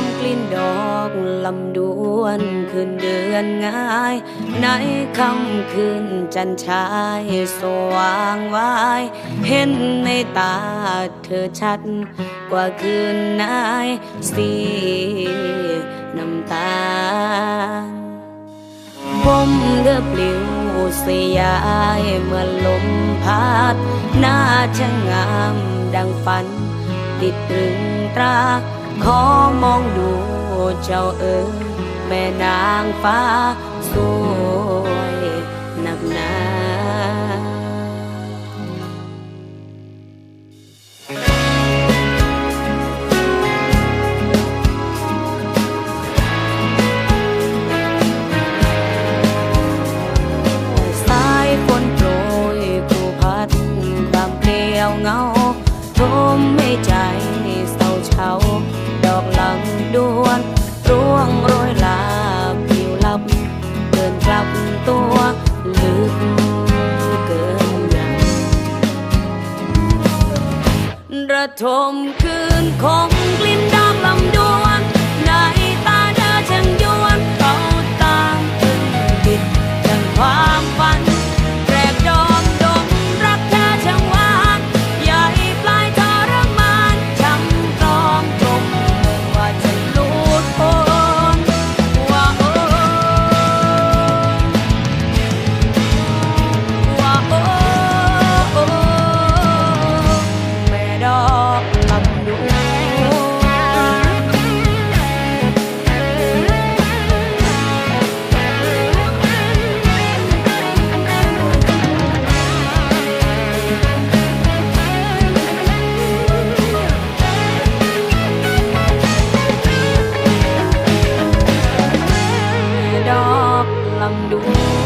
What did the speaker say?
มกลิ่นดอกลำดวนคืนเดือนง่าย ในคำคืนจันชายสว่างวาย เห็นในตาเธอชัดกว่าคืนนายสีน้ำตาผมเดือปลิวสียายเมื่อลมพัดหน้าช่างงามดังฝันติดตรึงตรา ขอมองดูเจ้าเอ๋ยแม่นางฟ้าสวยนักหนาเงาทมให้ใจ เฉาดอกลังดวนร่วงโรยลาผิวลับ เดินกลับตัวลึกเกินยังระทมคืนของกลิ่นด lòng đúng